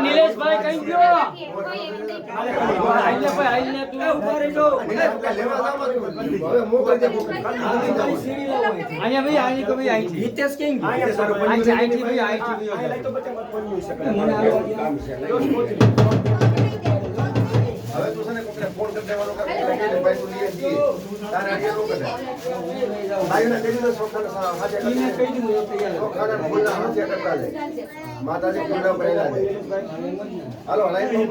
નિલેશભાઈ કઈ ગયો આઈને ભાઈ આઈને તું ઊભા રહી જાઓ હવે મોકલી દે મોકલી અહીંયા ભાઈ આની કો ભાઈ આઈ હિતેશ કિંગ આઈ આઈ ભાઈ આઈ મને હવે માતાજી કુંડા ભરેલા હાલો લાઈન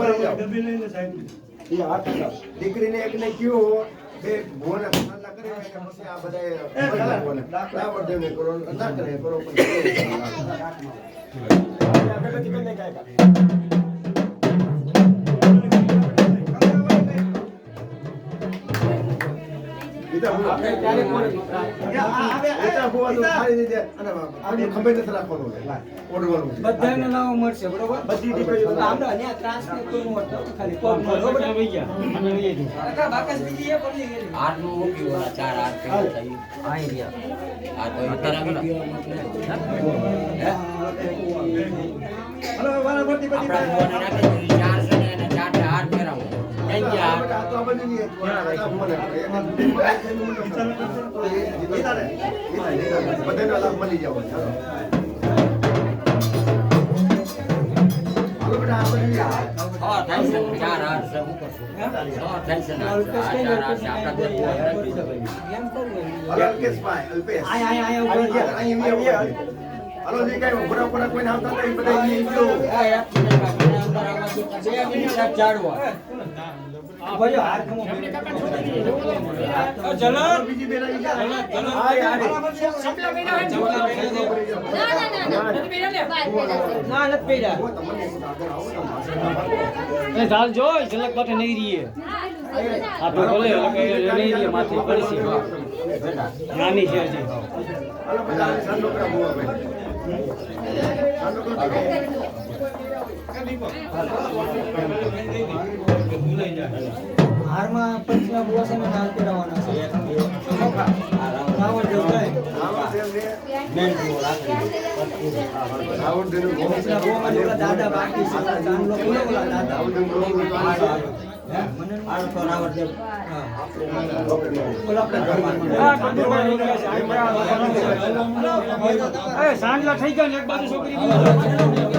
દીકરીને એકને કયું બે ભોને ના કરે પછી આ બધા કરો ના કરે કરો બધાને નામ મળશે બરોબર? બધી દીકરીઓ આપણે અહીંયા ટ્રાન્સલેટ કરવું હતું? ખાલી કોલ બરોબર? વહી ગયા. અને વહી ગયું. કાકા બાકસ બીજી એ પડી ગયેલી. આઠનું મૂક્યું ઓલા ચાર આઠ કર્યા આઈ ગયા આ તો અત્યારે વીડિયો મોકલે. આપણા ભુવાને નાખી દીધી. ચાર મળી જાવ અલ્પેશ. કાંઈ ઉભરા ઉભરા કોઈને આવતા બધા જાડવા. ચલો જો ઝલક પાટે નહીં રહીએ આપણે ભલે. નહીં રહીએ માથે નાની છે હજી હારમાં પંચના બુવા છે હાલ પહેરાવાના છે રાવણ જેવું થાય. રાવણ દાદા બાકી દાદા. સાંજલા થઈ ગયા એક બાજુ છોકરી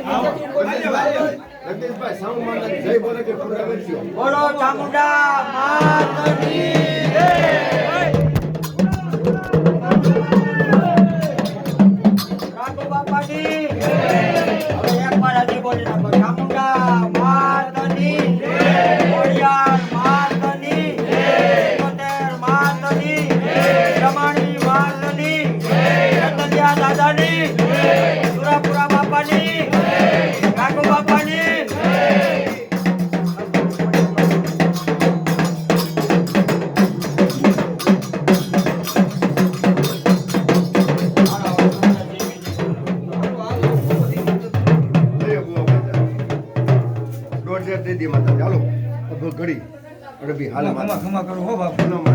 રમેશભાઈ, રમેશભાઈ, સાઉન્ડ જય બોલે કે પૂરા. બોલો ચામુંડા માતની હજાર દે માતા ચાલો ઘડી. અરે ભી હાલ માતા. કરો હો બાપુ.